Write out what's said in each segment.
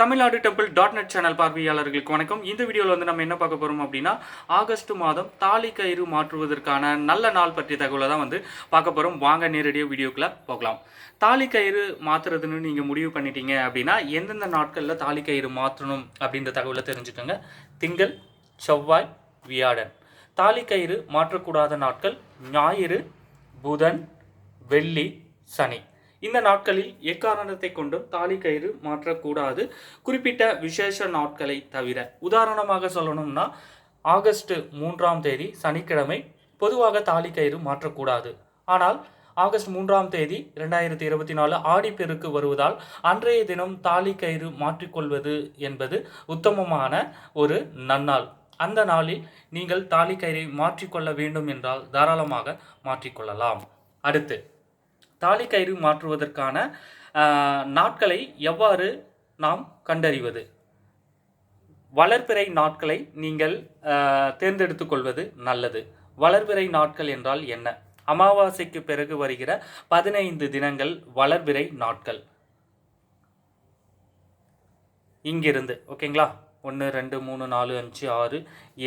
Tamil Nadu temple dot net channel பார்வையாளர்களுக்கு வணக்கம். இந்த வீடியோவில் வந்து நம்ம என்ன பார்க்க போகிறோம் அப்படின்னா ஆகஸ்ட் மாதம் தாலி கயிறு மாற்றுவதற்கான நல்ல நாள் பற்றிய தகவலை தான் வந்து பார்க்க போகிறோம் வாங்க நேரடியாக வீடியோக்குள்ளே போகலாம். தாலி கயிறு மாற்றுறதுன்னு நீங்கள் முடிவு பண்ணிட்டீங்க அப்படின்னா எந்தெந்த நாட்களில் தாலி கயிறு மாற்றணும் அப்படின்ற தகவலை தெரிஞ்சுக்கோங்க. திங்கள் செவ்வாய் வியாழன். தாலி கயிறு மாற்றக்கூடாத நாட்கள் ஞாயிறு புதன் வெள்ளி சனி. இந்த நாட்களில் எக்காரணத்தை கொண்டும் தாலி கயிறு மாற்றக்கூடாது. குறிப்பிட்ட விசேஷ நாட்களை தவிர உதாரணமாக சொல்லணும்னா ஆகஸ்ட் மூன்றாம் தேதி சனிக்கிழமை பொதுவாக தாலி கயிறு மாற்றக்கூடாது. ஆனால் ஆகஸ்ட் மூன்றாம் தேதி இரண்டாயிரத்தி இருபத்தி நாலு ஆடிப்பெருக்கு வருவதால் அன்றைய தினம் தாலி கயிறு மாற்றிக்கொள்வது என்பது உத்தமமான ஒரு நன்னாள். அந்த நாளில் நீங்கள் தாலி கயிறை மாற்றிக்கொள்ள வேண்டும் என்றால் தாராளமாக மாற்றிக்கொள்ளலாம். அடுத்து தாலி கயிறு மாற்றுவதற்கான நாட்களை எவ்வாறு நாம் கண்டறிவது? வளர்பிறை நாட்களை நீங்கள் தேர்ந்தெடுத்து கொள்வது நல்லது. வளர்பிறை நாட்கள் என்றால் என்ன? அமாவாசைக்கு பிறகு வருகிற பதினைந்து தினங்கள் வளர்பிறை நாட்கள். இங்கிருந்து ஓகேங்களா? ஒன்று ரெண்டு மூணு நாலு அஞ்சு ஆறு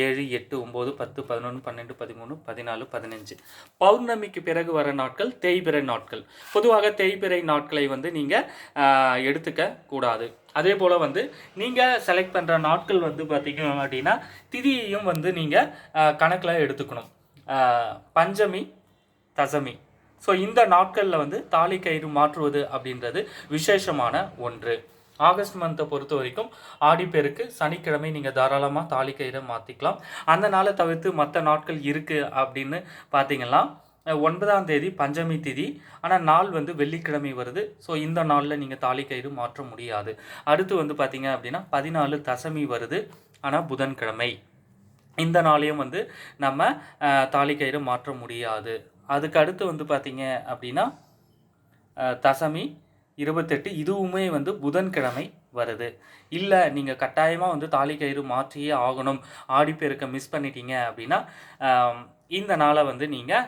ஏழு எட்டு ஒம்பது பத்து பதினொன்று பன்னெண்டு பதிமூணு பதினாலு பதினஞ்சு. பௌர்ணமிக்கு பிறகு வர நாட்கள் தேய்பிறை நாட்கள். பொதுவாக தேய்பிறை நாட்களை வந்து நீங்கள் எடுத்துக்க கூடாது. அதே போல் வந்து நீங்கள் செலக்ட் பண்ணுற நாட்கள் வந்து பார்த்திங்க அப்படின்னா திதியையும் வந்து நீங்கள் கணக்கில் எடுத்துக்கணும். பஞ்சமி தசமி. ஸோ இந்த நாட்களில் வந்து தாலி கயிறு மாற்றுவது அப்படின்றது விசேஷமான ஒன்று. ஆகஸ்ட் மந்த்தை பொறுத்த வரைக்கும் ஆடிப்பேருக்கு சனிக்கிழமை நீங்கள் தாராளமாக தாலி கயிறை மாற்றிக்கலாம் அந்த நாளை தவிர்த்து மற்ற நாட்கள் இருக்குது அப்படின்னு பார்த்தீங்கன்னா ஒன்பதாம் தேதி பஞ்சமி திதி. ஆனால் நாள் வந்து வெள்ளிக்கிழமை வருது. ஸோ இந்த நாளில் நீங்கள் தாலி கயிறு மாற்ற முடியாது. அடுத்து வந்து பார்த்தீங்க அப்படின்னா பதினாலு தசமி வருது. ஆனால் புதன்கிழமை. இந்த நாளையும் வந்து நம்ம தாலி கயிறு மாற்ற முடியாது. அதுக்கு அடுத்து வந்து பார்த்தீங்க அப்படின்னா தசமி இருபத்தெட்டு இதுவுமே வந்து புதன்கிழமை வருது. இல்லை நீங்கள் கட்டாயமாக வந்து தாலி கயிறு மாற்றியே ஆகணும். ஆடிப்பெருக்க மிஸ் பண்ணிட்டீங்க அப்படின்னா இந்த நாளை வந்து நீங்கள்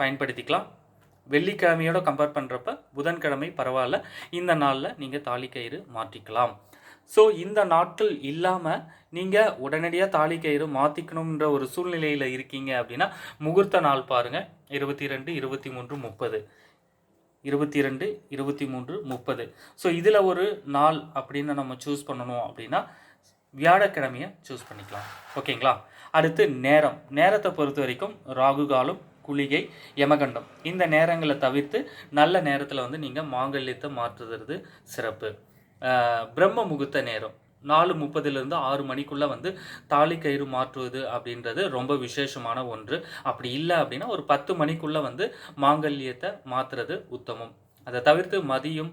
பயன்படுத்திக்கலாம். வெள்ளிக்கிழமையோட கம்பேர் பண்ணுறப்ப புதன்கிழமை பரவாயில்ல. இந்த நாளில் நீங்கள் தாலி கயிறு மாற்றிக்கலாம். ஸோ இந்த நாட்கள் இல்லாமல் நீங்கள் உடனடியாக தாலி கயிறு மாற்றிக்கணுன்ற ஒரு சூழ்நிலையில் இருக்கீங்க அப்படின்னா முகூர்த்த நாள் பாருங்கள் இருபத்தி ரெண்டு இருபத்தி மூன்று முப்பது. இருபத்தி ரெண்டு இருபத்தி மூன்று முப்பது. ஸோ இதில் ஒரு நாள் அப்படின்னு நம்ம சூஸ் பண்ணணும் அப்படின்னா வியாழக்கிழமையை சூஸ் பண்ணிக்கலாம். ஓகேங்களா அடுத்து நேரம். நேரத்தை பொறுத்த வரைக்கும் ராகு காலம் குளிகை யமகண்டம். இந்த நேரங்களை தவிர்த்து நல்ல நேரத்தில் வந்து நீங்கள் மாங்கல்யத்தை மாற்றுறது சிறப்பு. பிரம்ம முகூர்த்த நேரம். நாலு முப்பதுலேருந்து ஆறு மணிக்குள்ளே வந்து தாலி கயிறு மாற்றுவது அப்படின்றது ரொம்ப விசேஷமான ஒன்று. அப்படி இல்லை அப்படின்னா ஒரு பத்து மணிக்குள்ளே வந்து மாங்கல்யத்தை மாற்றுறது உத்தமம். அதை தவிர்த்து மதியம்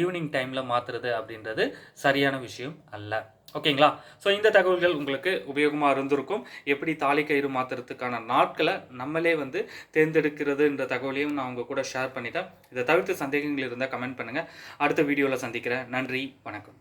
ஈவினிங் டைமில் மாற்றுறது அப்படின்றது சரியான விஷயம் அல்ல. ஓகேங்களா? ஸோ இந்த தகவல்கள் உங்களுக்கு உபயோகமாக இருந்திருக்கும். எப்படி தாலி கயிறு மாற்றுறதுக்கான நாட்களை நம்மளே வந்து தேர்ந்தெடுக்கிறதுன்ற தகவலையும் நான் உங்கள் கூட ஷேர் பண்ணிட்டேன். இதை தவிர்த்து சந்தேகங்கள் இருந்தால் கமெண்ட் பண்ணுங்கள் அடுத்த வீடியோவில் சந்திக்கிறேன். நன்றி வணக்கம்.